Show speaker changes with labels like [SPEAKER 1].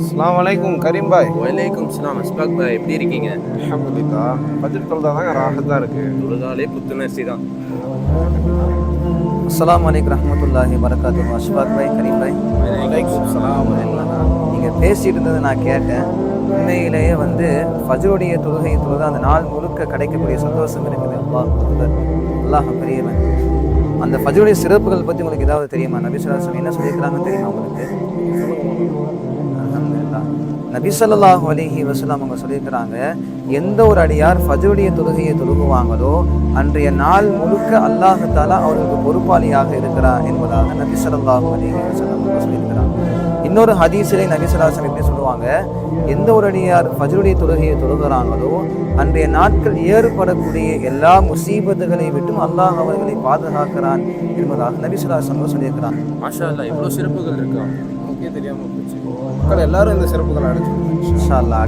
[SPEAKER 1] அஸ்லாம் வலைக்கும் கரீம் பாய்.
[SPEAKER 2] வலைக்கும் சலாம் அஸ்பாக் பாய் எப்படி இருக்கீங்க?
[SPEAKER 1] அஹமதுல்லா பட்ஜெட் தொழுதா தாங்க ராகத்தாக இருக்கு.
[SPEAKER 2] தொழுதாலே புத்துணர்ச்சி தான்.
[SPEAKER 3] அஸ்ஸலாமு அலைக்கும் ரஹ்மத்துல்லாஹி வரகாத்து அஷ்பாக் பாய் கரீம் பாய்.
[SPEAKER 1] வலைக்கும் சலாம்
[SPEAKER 3] நீங்கள் பேசிட்டு இருந்ததை நான் கேட்டேன். உண்மையிலேயே வந்து ஃபஜ்ருடைய தொழுகை தொழுது அந்த நாள் முழுக்க கிடைக்கக்கூடிய சந்தோஷம் இருக்குது. அல்லாஹ் அக்பர். அல்லாஹ் பெரியவன். அந்த ஃபஜ்ருடைய சிறப்புகள் பற்றி உங்களுக்கு ஏதாவது தெரியுமா? நபி ஸல்லல்லாஹு என்ன சொல்லியிருக்கிறாங்கன்னு தெரியுமா உங்களுக்கு? அல்ஹம்துலில்லாஹ். அலிஹி ஸல்லல்லாஹு அவங்க சொல்லியிருக்கிறாங்க எந்த ஒரு அடியார் ஃபஜுடைய தொழுகையை தொழுகுவாங்களோ அன்றைய நாள் முழுக்க அல்லாஹ் தாலா அவர்களுக்கு பொறுப்பாளியாக இருக்கிறார் என்பதாக நபிசல்லாஹு அலிஹி அலைஹி அவங்க சொல்லியிருக்கிறாங்க இன்னொரு ஹதீஸிலே நபி எப்படி சொல்லுவாங்க எந்த ஒரு அடியார் ஃபஜுடைய தொழுகையை தொழுகிறாங்களோ அன்றைய நாட்கள் ஏற்படக்கூடிய எல்லா முசீபத்துகளை விட்டும் அல்லாஹ் அவர்களை பாதுகாக்கிறான் என்பதாக நபி ஸல்லல்லாஹு சொல்லியிருக்கிறான்
[SPEAKER 2] மாஷா இவ்வளோ சிறப்புகள் இருக்கா
[SPEAKER 1] நமக்கே தெரியாமல் போச்சு. மக்கள் எல்லாரும் இந்த சிறப்புகளை
[SPEAKER 3] அடைச்சிருக்காங்க